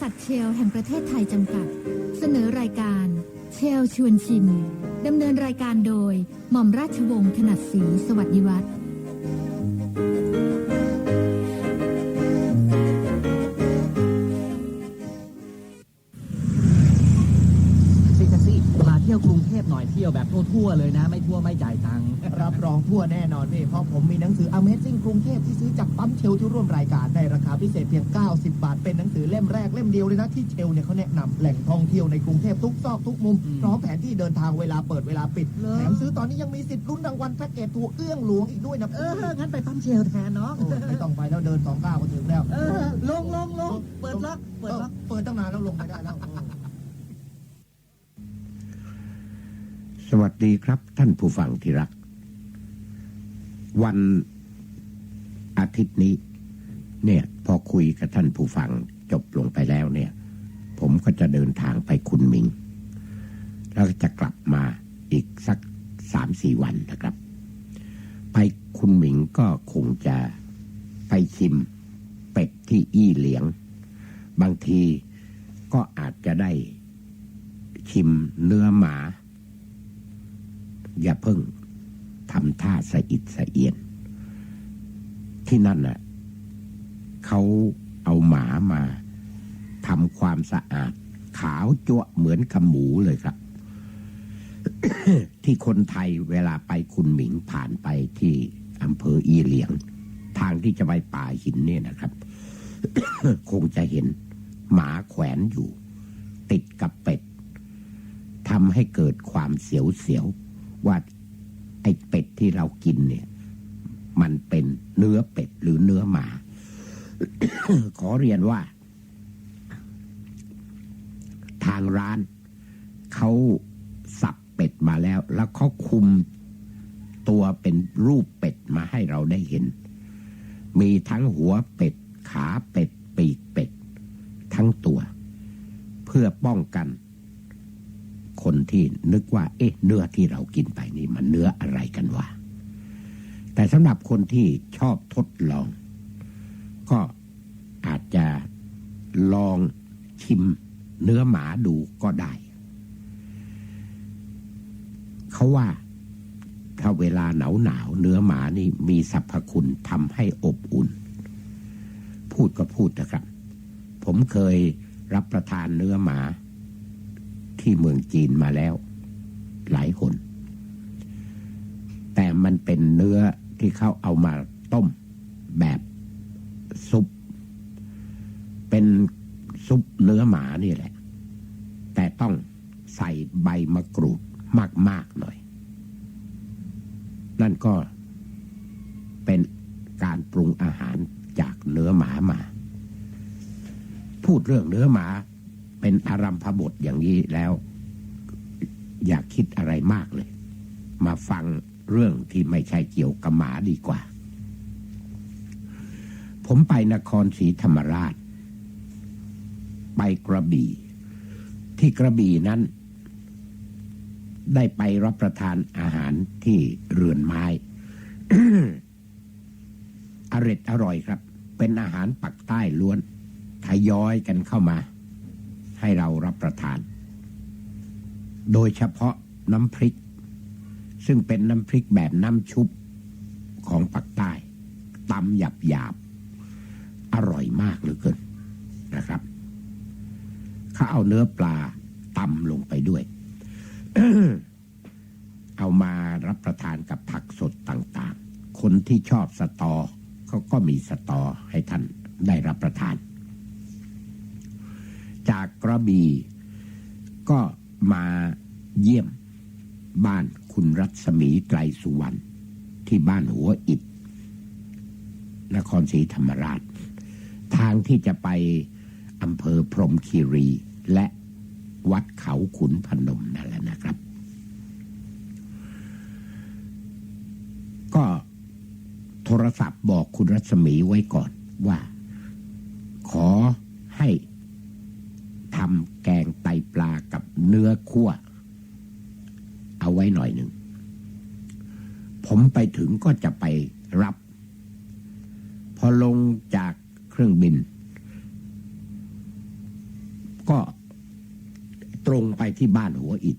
ษัทเชลแห่งประเทศไทยจำกัด เสนอรายการ เชลชวนชิมดำเนินรายการโดย หม่อมราชวงศ์ถนัดศรีสวัสดิวัฒน์ ยเที่ยวแบบทั่วๆเลยนะ ไม่ทั่วไม่จ่ายตังค์รับรองทั่วแน่นอนพี่เพราะผมมีหนังสือ Amazing กรุงเทพที่ซื้อจากปั๊มเชลที่ร่วมรายการได้ราคาพิเศษเพียง 90 บาท เป็นหนังสือเล่มแรกเล่มเดียวเลยนะที่เชลเนี่ยเขาแนะนำแหล่งท่องเที่ยวในกรุงเทพทุกซอกทุกมุมพร้อมแผนที่เดินทางเวลาเปิดเวลาปิดแถมซื้อตอนนี้ยังมีสิทธิ์ลุ้นรางวัลแพ็กเกจทัวร์เอื้องหลวงอีกด้วยนะเอองั้นไปปั๊มเชลแทนเนาะโอ้ยไม่ต้องไปแล้วเดินสองก้าวก็ถึงแล้วเออลงลงลงเปิดล็อกเปิดล็อก เปิดตั้งนานแล้วลงไม่ได้แล้ว สวัสดีครับท่านผู้ฟังที่รัก วันอาทิตย์นี้ เนี่ย พอคุยกับท่านผู้ฟังจบลงไปแล้วเนี่ย ผมก็จะเดินทางไปคุณมิง แล้วจะกลับมาอีกสักสามสี่วันนะครับ ไปคุณหมิงก็คงจะไปชิมเป็ดที่อี้เหลียง บางทีก็อาจจะได้ชิมเนื้อหมา อย่าเพิ่งทำท่าสะอิดสะเอียน ที่นั่นน่ะเขาเอาหมามาทำความสะอาด ขาวจั่วเหมือนกับหมูเลยครับ ที่คนไทยเวลาไปคุณหมิงผ่านไปที่อำเภออีเหลียง ทางที่จะไปป่าหินเนี่ยนะครับ คงจะเห็นหมาแขวนอยู่ ติดกับเป็ดทำให้เกิดความเสียวเสียว ว่าไอ้เป็ดที่เรากินเนี่ย มันเป็นเนื้อเป็ดหรือเนื้อหมา ขอเรียนว่า ทางร้านเขาสับเป็ดมาแล้ว แล้วเขาคุมตัวเป็นรูปเป็ดมาให้เราได้เห็น มีทั้งหัวเป็ด ขาเป็ด ปีกเป็ด ทั้งตัว เพื่อป้องกัน คนที่นึกว่า เอ๊ะ เนื้อที่เรากินไปนี่มันเนื้ออะไรกันวะแต่สำหรับคนที่ชอบทดลอง ก็อาจจะลองชิมเนื้อหมาดูก็ได้ เขาว่าถ้าเวลาหนาวหนาวๆเนื้อหมานี่มีสรรพคุณทำให้อบอุ่น พูดก็พูดนะครับ ผมเคยรับประทานเนื้อหมา ที่เมืองจีนมาแล้วหลายคน แต่มันเป็นเนื้อที่เขาเอามาต้มแบบซุป เป็นซุปเนื้อหมานี่แหละ แต่ต้องใส่ใบมะกรูดมาก ๆ หน่อย นั่นก็เป็นการปรุงอาหารจากเนื้อหมามา พูดเรื่องเนื้อหมา เป็นอารัมพบทอย่างนี้แล้ว อย่าคิดอะไรมากเลย มาฟังเรื่องที่ไม่ใช่เกี่ยวกับหมาดีกว่า ผมไปนครศรีธรรมราช ไปกระบี่ ที่กระบี่นั้น ได้ไปรับประทานอาหารที่เรือนไม้อร่อยอร่อยครับ เป็นอาหารปักใต้ล้วนทยอยกันเข้ามา ให้เรารับประทาน โดยเฉพาะน้ำพริก ซึ่งเป็นน้ำพริกแบบน้ำชุบของปักใต้ตำหยาบหยาบ อร่อยมากเหลือเกินนะครับเขาเอาเนื้อปลาตำลงไปด้วย เอามารับประทานกับผักสดต่างๆ คนที่ชอบสตอเขาก็มีสตอให้ท่านได้รับประทาน จากกระบี่ก็มาเยี่ยมบ้านคุณรัศมีไตรสุวรรณที่บ้านหัวอิดนครศรีธรรมราช ทางที่จะไปอำเภอพรมคีรีและวัดเขาขุนพนมนั่นแหละนะครับ ก็โทรศัพท์บอกคุณรัศมีไว้ก่อนว่า ขอให้ำแกงไตปลากับเนื้อคั่ว เอาไว้หน่อยหนึ่ง ผมไปถึงก็จะไปรับ พอลงจากเครื่องบิน ก็ตรงไปที่บ้านหัวอิด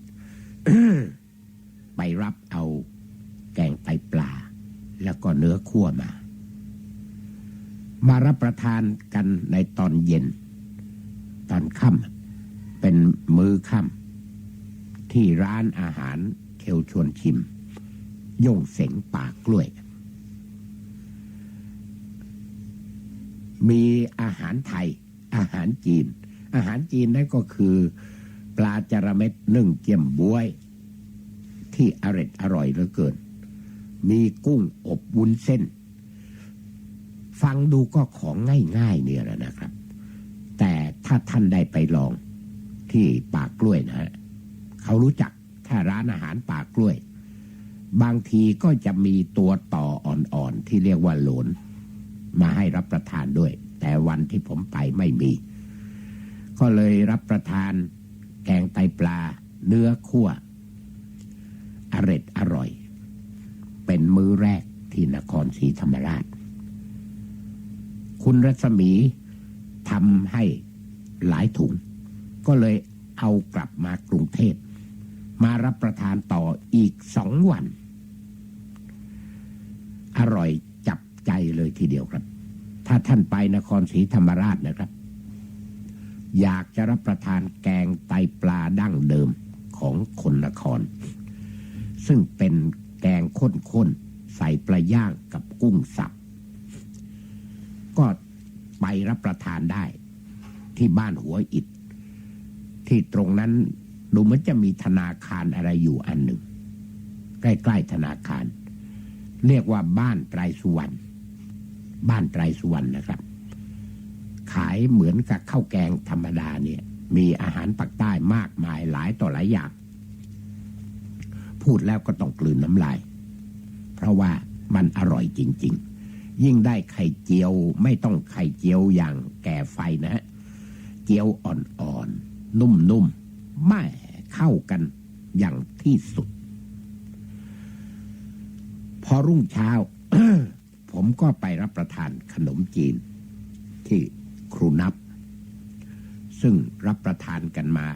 ไปรับเอาแกงไตปลา แล้วก็เนื้อคั่วมา มารับประทานกันในตอนเย็น ตอนค่ำ เป็นมื้อค่ำที่ร้านอาหารเทวชวนชิม ย่งเสงป่ากล้วย มีอาหารไทย อาหารจีน อาหารจีนนั่นก็คือ ปลาจระเม็ดนึ่งเจียมบวย ที่อร่อยอร่อยเหลือเกิน มีกุ้งอบวุ้นเส้น ฟังดูก็ของง่ายๆเนี่ยแหละนะครับ แต่ถ้าท่านได้ไปลอง ที่ปากกล้วยนะฮะเขารู้จักถ้าร้านอาหารปากกล้วย บางทีก็จะมีตัวต่ออ่อนๆที่เรียกว่าหลนมาให้รับประทานด้วย แต่วันที่ผมไปไม่มี ก็เลยรับประทานแกงไตปลา เนื้อคั่วอร็ดอร่อย เป็นมื้อแรกที่นครศรีธรรมราช คุณรัศมีทำให้หลายถุง ก็เลยเอากลับมากรุงเทพ มารับประทานต่ออีกสองวัน อร่อยจับใจเลยทีเดียวครับ ถ้าท่านไปนครศรีธรรมราชนะครับ อยากจะรับประทานแกงไตปลาดั้งเดิมของคนนคร ซึ่งเป็นแกงข้นๆใส่ปลาย่างกับกุ้งสับก็ไปรับประทานได้ที่บ้านหัวอิด ที่ตรงนั้นดูเหมือนจะมีธนาคารอะไรอยู่อันหนึ่ง ใกล้ๆธนาคาร เรียกว่าบ้านไตรสุวรรณบ้านไตรสุวรรณนะครับ ขายเหมือนกับข้าวแกงธรรมดาเนี่ย มีอาหารปักใต้มากมายหลายต่อหลายอย่าง พูดแล้วก็ต้องกลืนน้ำลาย เพราะว่ามันอร่อยจริง ๆ ยิ่งได้ไข่เจียวไม่ต้องไข่เจียวอย่างแก่ไฟนะฮะเจียวอ่อนๆ นุ่มๆไม่เข้ากันอย่างที่สุด พอรุ่งเช้า ผมก็ไปรับประทานขนมจีน ที่ครูนับ ซึ่งรับประทานกันมา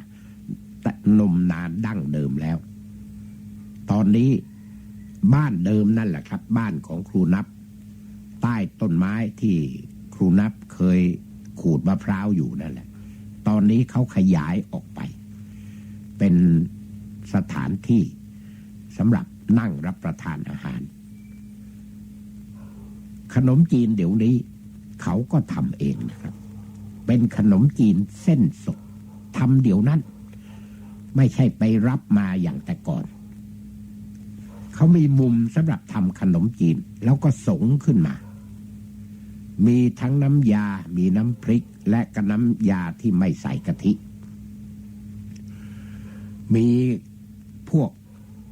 แต่นมนานดั้งเดิมแล้ว ตอนนี้บ้านเดิมนั่นแหละครับ บ้านของครูนับ ใต้ต้นไม้ที่ครูนับเคยขูดมะพร้าวอยู่นั่นแหละ ตอนนี้เขาขยายออกไป เป็นสถานที่สำหรับนั่งรับประทานอาหาร ขนมจีนเดี๋ยวนี้ เขาก็ทำเองนะครับ เป็นขนมจีนเส้นสดทำเดี๋ยวนั้น ไม่ใช่ไปรับมาอย่างแต่ก่อน เขามีมุมสำหรับทำขนมจีนแล้วก็สงขึ้นมา มีทั้งน้ำยา มีน้ำพริก และก็น้ำยาที่ไม่ใส่กะทิ มีพวก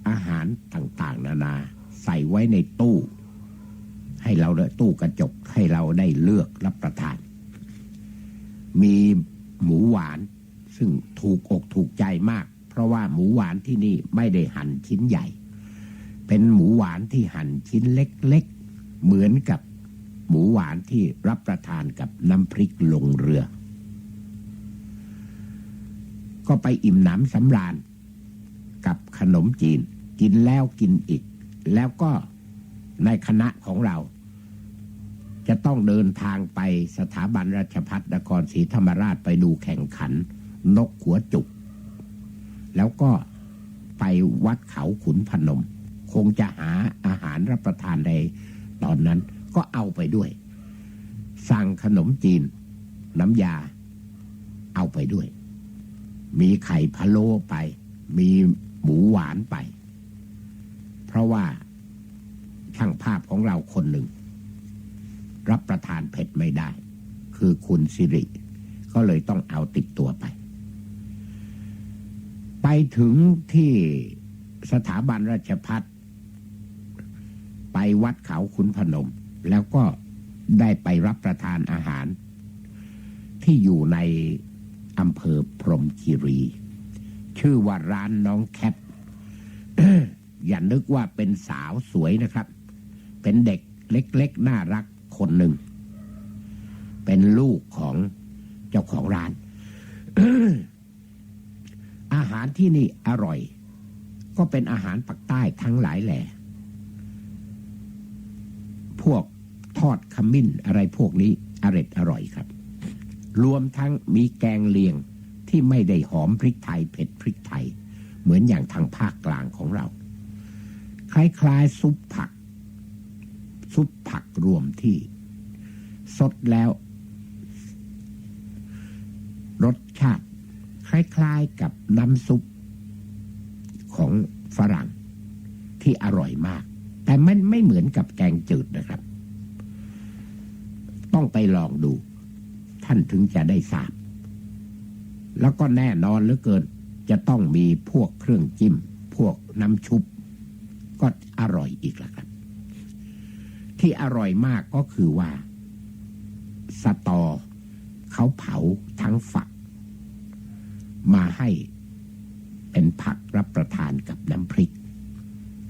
อาหารต่างๆ นานา ใส่ไว้ในตู้ ให้เราได้ตู้กระจกให้เราได้เลือกรับประทาน มีหมูหวาน ซึ่งถูกอกถูกใจมาก เพราะว่าหมูหวานที่นี่ไม่ได้หั่นชิ้นใหญ่ เป็นหมูหวานที่หั่นชิ้นเล็กๆ เหมือนกับ หมูหวานที่รับประทานกับน้ำพริกลงเรือ ก็ไปอิ่มหนำสำราญ กับขนมจีน กินแล้วกินอีก แล้วก็ในคณะของเรา จะต้องเดินทางไปสถาบันราชพัฒนครศรีธรรมราชไปดูแข่งขัน นกหัวจุก แล้วก็ไปวัดเขาขุนพนม คงจะหาอาหารรับประทานในตอนนั้น ก็เอาไปด้วย สั่งขนมจีน น้ำยา เอาไปด้วย มีไข่พะโล้ไป มีหมูหวานไป เพราะว่าช่างภาพของเราคนหนึ่ง รับประทานเผ็ดไม่ได้ คือคุณสิริ ก็เลยต้องเอาติดตัวไป ไปถึงที่สถาบันราชพัฒไปวัดเขาขุนพนม แล้วก็ได้ไปรับประทานอาหาร ที่อยู่ในอำเภอพรมคีรี ชื่อว่าร้านน้องแคทอย่านึกว่าเป็นสาวสวยนะครับ เป็นเด็กเล็กๆ น่ารักคนหนึ่ง เป็นลูกของเจ้าของร้าน อาหารที่นี่อร่อย ก็เป็นอาหารปักใต้ทั้งหลายแหล่พวก ทอดขมิ้นอะไรพวกนี้อร็ดอร่อยครับ รวมทั้งมีแกงเลียงที่ไม่ได้หอมพริกไทยเผ็ดพริกไทย เหมือนอย่างทางภาคกลางของเรา คล้ายๆซุปผัก ซุปผักรวมที่ สดแล้ว รสชาติ คล้ายๆกับน้ำซุปของฝรั่งที่อร่อยมาก แต่มันไม่เหมือนกับแกงจืดนะครับ ต้องไปลองดู ท่านถึงจะได้ทราบ แล้วก็แน่นอนเหลือเกินจะต้องมีพวกเครื่องจิ้ม พวกน้ำชุบ ก็อร่อยอีกแล้วครับ ที่อร่อยมากก็คือว่า สตอเขาเผาทั้งฝัก มาให้เป็นผักรับประทานกับน้ำพริก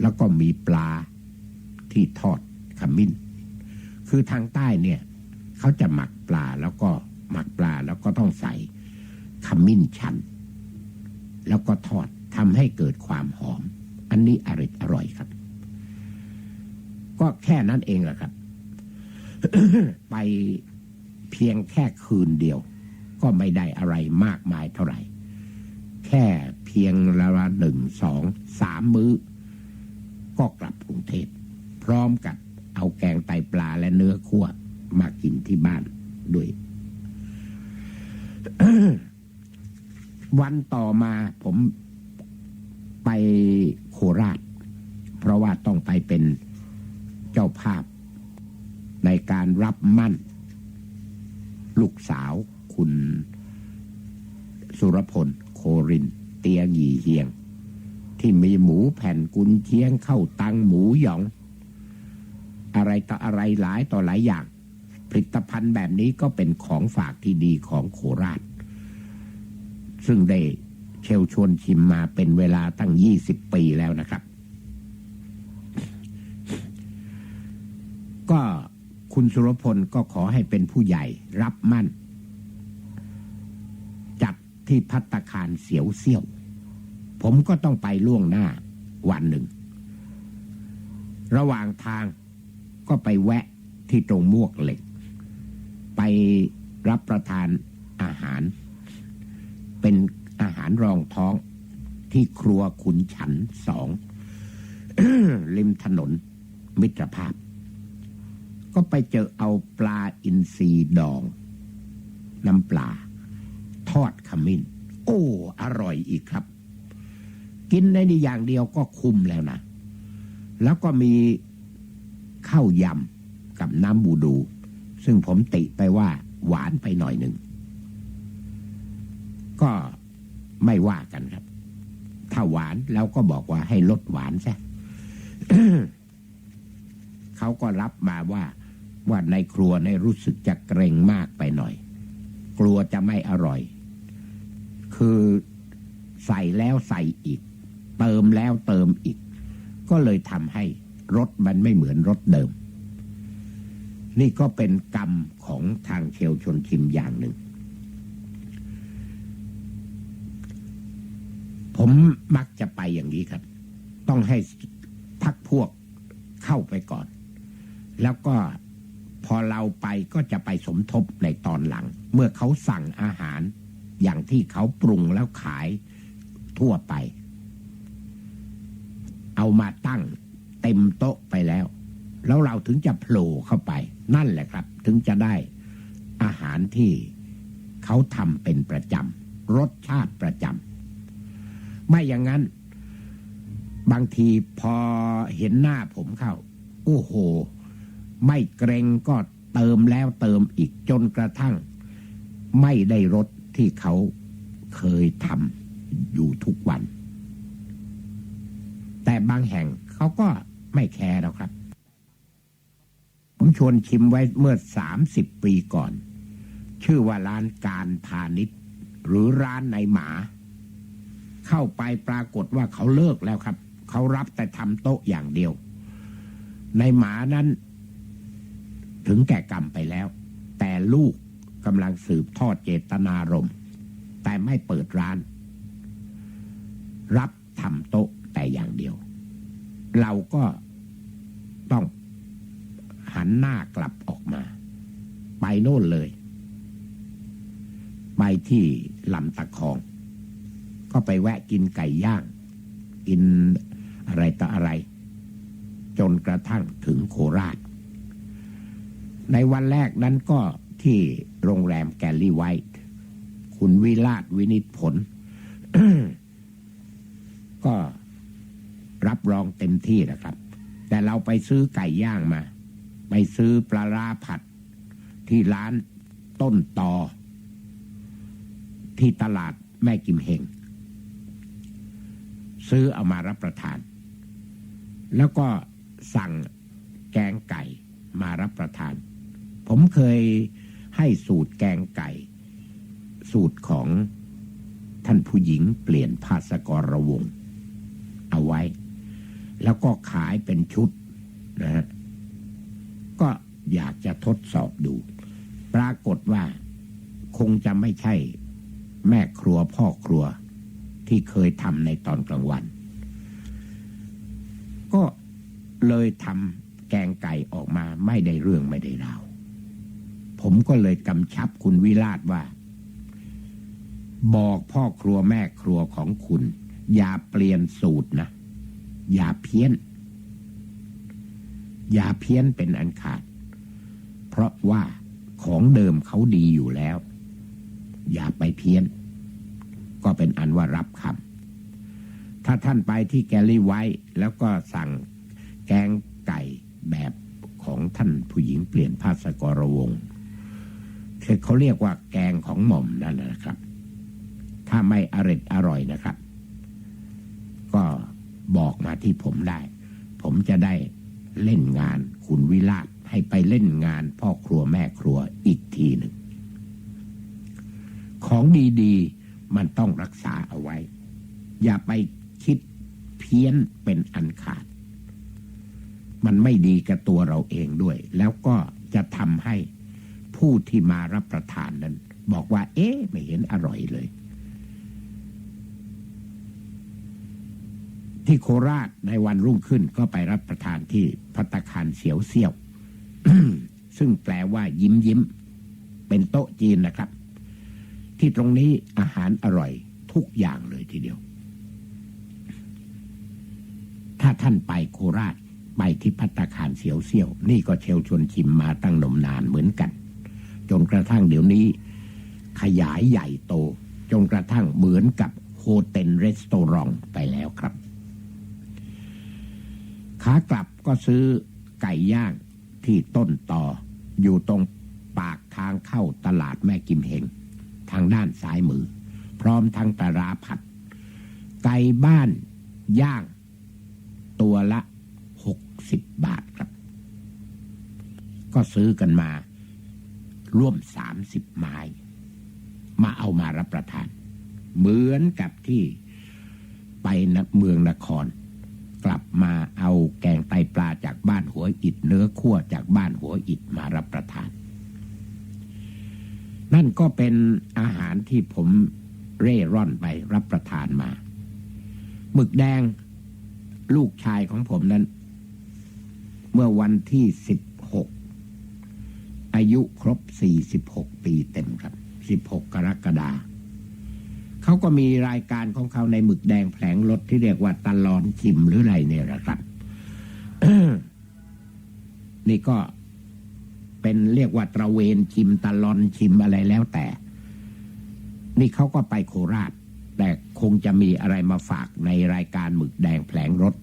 แล้วก็มีปลาที่ทอดขมิ้น คือทางใต้เนี่ย เขาจะหมักปลาแล้วก็หมักปลาแล้วก็ต้องใส่ขมิ้นชัน แล้วก็ทอดทำให้เกิดความหอม อันนี้อร่อยอร่อยครับ ก็แค่นั้นเองแหละครับ ไปเพียงแค่คืนเดียว ก็ไม่ได้อะไรมากมายเท่าไหร่ แค่เพียงละละหนึ่งสองสามมื้อ ก็กลับกรุงเทพพร้อมกับเอาแกงไตปลาและเนื้อคั่ว มากินที่บ้านด้วยวันต่อมาผมไปโคราช เพราะว่าต้องไปเป็นเจ้าภาพ ในการรับมั่น ลูกสาวคุณสุรพล โคริน เตียหยีเฮียง ที่มีหมูแผ่นกุนเชียงเข้าตังหมูหยอง อะไรต่ออะไรหลายต่อหลายอย่าง ลิตภัณฑ์แบบนี้ก็เป็นของฝากที่ดีของโคราช ซึ่งได้เชลชวนชิมมาเป็นเวลาตั้งยี่สิบปีแล้วนะครับ ก็คุณสุรพลก็ขอให้เป็นผู้ใหญ่รับมั่น จัดที่พัตตาคารเสียวเซี่ยว ผมก็ต้องไปล่วงหน้าวันหนึ่ง ระหว่างทางก็ไปแวะที่ตรงมวกเหล็ก ไปรับประทานอาหาร เป็นอาหารรองท้องที่ครัวขุนฉันสองริมถนนมิตรภาพ ก็ไปเจอเอาปลาอินทรีดอง น้ำปลา ทอดขมิ้น โอ้ อร่อยอีกครับ กินในนี่อย่างเดียวก็คุ้มแล้วนะ แล้วก็มีข้าวยำกับน้ำบูดู ซึ่งผมติไปว่าหวานไปหน่อยหนึ่ง ก็ไม่ว่ากันครับ ถ้าหวานแล้วก็บอกว่าให้ลดหวานซะเขาก็รับมาว่าว่าในครัวในรู้สึกจะเกรงมากไปหน่อย กลัวจะไม่อร่อย คือใส่แล้วใส่อีก เติมแล้วเติมอีก ก็เลยทำให้รสมันไม่เหมือนรสเดิม นี่ก็เป็นกรรมของทางเชลชนชิมอย่างหนึ่ง ผมมักจะไปอย่างนี้ครับ ต้องให้พักพวกเข้าไปก่อน แล้วก็พอเราไปก็จะไปสมทบในตอนหลัง เมื่อเขาสั่งอาหารอย่างที่เขาปรุงแล้วขายทั่วไป เอามาตั้งเต็มโต๊ะไปแล้ว แล้วเราถึงจะโผล่เข้าไป นั่นแหละครับ ถึงจะได้อาหารที่เขาทำเป็นประจำรสชาติประจำไม่อย่างนั้น บางทีพอเห็นหน้าผมเข้า โอ้โห ไม่เกรงก็เติมแล้วเติมอีกจนกระทั่ง ไม่ได้รสที่เขาเคยทำอยู่ทุกวัน แต่บางแห่งเขาก็ไม่แคร์แล้วครับ ผมชวนชิมไว้เมื่อสามสิบปีก่อน ชื่อว่าร้านการพาณิชย์ หรือร้านในหมา เข้าไปปรากฏว่าเขาเลิกแล้วครับ เขารับแต่ทำโต๊ะอย่างเดียว ในหมานั้น ถึงแก่กรรมไปแล้ว แต่ลูกกำลังสืบทอดเจตนารมณ์แต่ไม่เปิดร้าน รับทำโต๊ะแต่อย่างเดียว เราก็ต้อง หันหน้ากลับออกมา ไปโน่นเลย ไปที่ลำตะคอง ก็ไปแวะกินไก่ย่าง กินอะไรต่ออะไร จนกระทั่งถึงโคราช ในวันแรกนั้นก็ที่โรงแรมแกลลี่ไวท์คุณวิลาศวินิตผล ก็รับรองเต็มที่นะครับ แต่เราไปซื้อไก่ย่างมา ไปซื้อปลาราผัด ที่ร้านต้นตอที่ตลาดแม่กิมเฮงซื้อเอามารับประทาน แล้วก็สั่งแกงไก่มารับประทาน ผมเคยให้สูตรแกงไก่ สูตรของท่านผู้หญิงเปลี่ยนภาสกรวง เอาไว้ แล้วก็ขายเป็นชุดนะฮะ ก็อยากจะทดสอบดู ปรากฏว่าคงจะไม่ใช่แม่ครัวพ่อครัวที่เคยทำในตอนกลางวัน ก็เลยทำแกงไก่ออกมาไม่ได้เรื่องไม่ได้ราว ผมก็เลยกำชับคุณวิราชว่า บอกพ่อครัวแม่ครัวของคุณ อย่าเปลี่ยนสูตรนะ อย่าเพี้ยน อย่าเพี้ยนเป็นอันขาด เพราะว่าของเดิมเขาดีอยู่แล้ว อย่าไปเพี้ยน ก็เป็นอันว่ารับคำถ้าท่านไปที่แกลลี่ไว้ แล้วก็สั่งแกงไก่แบบของท่านผู้หญิงเปลี่ยนภาสกรวงคือเขาเรียกว่าแกงของหม่อมนั่นนะครับ ถ้าไม่อร่อยอร่อยนะครับ ก็บอกมาที่ผมได้ ผมจะได้ เล่นงาน คุณวิราชให้ไปเล่นงาน พ่อครัวแม่ครัวอีกทีหนึ่ง ของดีๆมันต้องรักษาเอาไว้ อย่าไปคิดเพี้ยนเป็นอันขาด มันไม่ดีกับตัวเราเองด้วย แล้วก็จะทำให้ผู้ที่มารับประทานนั้น บอกว่า เอ๊ะ ไม่เห็นอร่อยเลย ที่โคราชในวันรุ่งขึ้นก็ไปรับประทานที่พัตตาคารเสียวเซี่ยว ซึ่งแปลว่ายิ้มยิ้ม เป็นโต๊ะจีนนะครับ ที่ตรงนี้อาหารอร่อยทุกอย่างเลยทีเดียว ถ้าท่านไปโคราชไปที่พัตตาคารเสียวเซี่ยว นี่ก็เชลชวนชิมมาตั้งนมนานเหมือนกัน จนกระทั่งเดี๋ยวนี้ ขยายใหญ่โต จนกระทั่งเหมือนกับโฮเทลรีสตอรองไปแล้วครับ ขากลับก็ซื้อไก่ย่างที่ต้นต่อ อยู่ตรงปากทางเข้าตลาดแม่กิมเฮงทางด้านซ้ายมือ พร้อมทั้งปลาราผัด ไก่บ้านย่าง ตัวละหกสิบบาทครับ ก็ซื้อกันมา ร่วมสามสิบไม้ มาเอามารับประทาน เหมือนกับที่ไปนเมืองนคร กลับมาเอาแกงไตปลาจากบ้านหัวอิดเนื้อคั่วจากบ้านหัวอิดมารับประทาน นั่นก็เป็นอาหารที่ผมเร่ร่อนไปรับประทานมาหมึกแดงลูกชายของผมนั้น เมื่อวันที่สิบหกอายุครบสี่สิบหกปีเต็มครับสิบหกกรกฎา เขาก็มีรายการของเขาในหมึกแดงแผลงรถที่เรียกว่าตลอนชิมหรืออะไรเนี่ยนะครับ นี่ก็เป็นเรียกว่าตระเวนชิมตลอนชิมอะไรแล้วแต่ นี่เขาก็ไปโคราช แต่คงจะมีอะไรมาฝากในรายการหมึกแดงแผลงรถ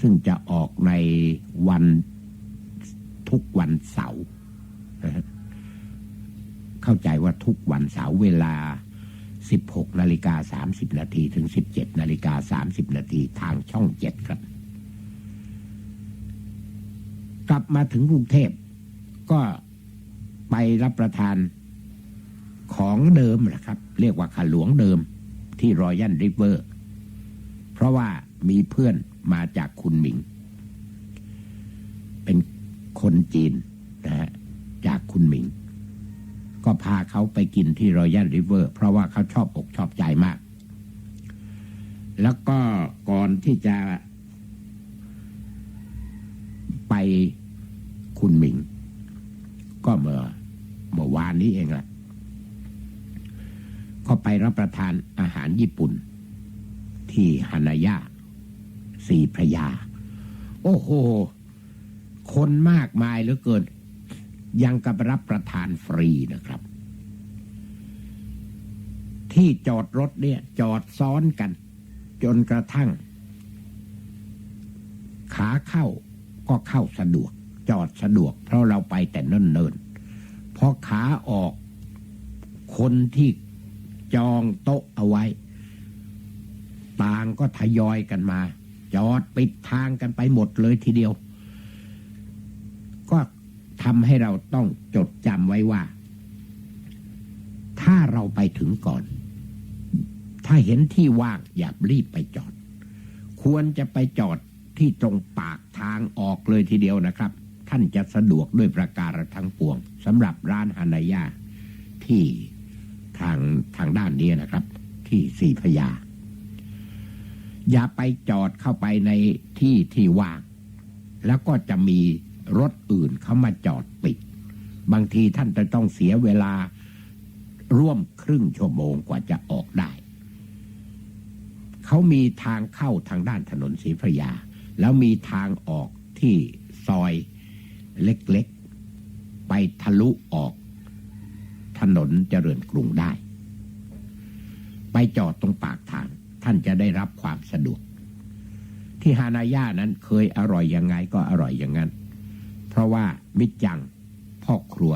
ซึ่งจะออกในวันทุกวันเสาร์เข้าใจว่าทุกวันเสาร์เวลา 16นาฬิกา30นาทีถึง 17นาฬิกา30นาทีทางช่องเจ็ดครับ กลับมาถึงกรุงเทพก็ไปรับประทานของเดิมนะครับ เรียกว่าขาหลวงเดิมที่รอยันริเวอร์ เพราะว่ามีเพื่อนมาจากคุณหมิง เป็นคนจีนนะฮะจากคุณหมิง ก็พาเขาไปกินที่รอยัลริเวอร์เพราะว่าเขาชอบอกชอบใจมาก แล้วก็ก่อนที่จะไปคุณหมิง ก็เมื่อเมื่อวานนี้เองแหละก็ไปรับประทานอาหารญี่ปุ่น ที่ฮานายะสีพระยา โอ้โห คนมากมายเหลือเกิน ยังกับรับประทานฟรีนะครับ ที่จอดรถเนี่ยจอดซ้อนกัน จนกระทั่ง ขาเข้าก็เข้าสะดวก จอดสะดวก เพราะเราไปแต่เนิ่นๆพอขาออกคนที่จองโต๊ะเอาไว้ ต่างก็ทยอยกันมา จอดปิดทางกันไปหมดเลยทีเดียว ก็ ทำให้เราต้องจดจำไว้ว่า ถ้าเราไปถึงก่อน ถ้าเห็นที่ว่างอย่ารีบไปจอด ควรจะไปจอดที่ตรงปากทางออกเลยทีเดียวนะครับ ท่านจะสะดวกด้วยประการทั้งปวงสำหรับร้านฮานายาที่ทางทางด้านนี้นะครับ ที่สี่พยา อย่าไปจอดเข้าไปในที่ที่ว่าง แล้วก็จะมี รถอื่นเขามาจอดปิด บางทีท่านจะต้องเสียเวลาร่วมครึ่งชั่วโมงกว่าจะออกได้ เขามีทางเข้าทางด้านถนนศรีพระยา แล้วมีทางออกที่ซอยเล็กๆ ไปทะลุออก ถนนเจริญกรุงได้ ไปจอดตรงปากทาง ท่านจะได้รับความสะดวก ที่ฮานาย่านั้นเคยอร่อยยังไงก็อร่อยอย่างนั้น เพราะว่ามิจังพ่อครัว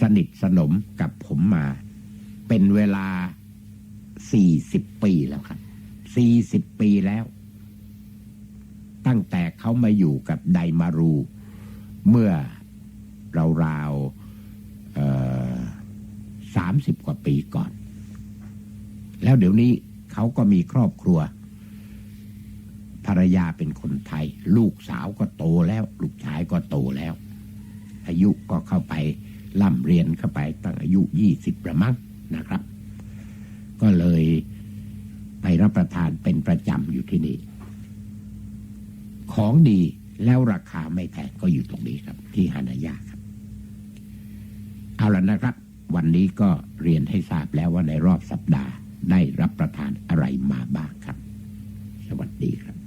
สนิทสนมกับผมมา เป็นเวลาสี่สิบปีแล้วครับสี่สิบปีแล้ว ตั้งแต่เขามาอยู่กับไดมารู เมื่อราวๆสามสิบกว่าปีก่อน แล้วเดี๋ยวนี้เขาก็มีครอบครัว ภรรยาเป็นคนไทย ลูกสาวก็โตแล้ว ลูกชายก็โตแล้ว อายุก็เข้าไปล่ำเรียนเข้าไปตั้งอายุยี่สิบประมั้งนะครับ ก็เลยไปรับประทานเป็นประจำอยู่ที่นี่ ของดีแล้วราคาไม่แพงก็อยู่ตรงนี้ครับ ที่ฮานายาครับ เอาละนะครับ วันนี้ก็เรียนให้ทราบแล้วว่าในรอบสัปดาห์ได้รับประทานอะไรมาบ้างครับ สวัสดีครับ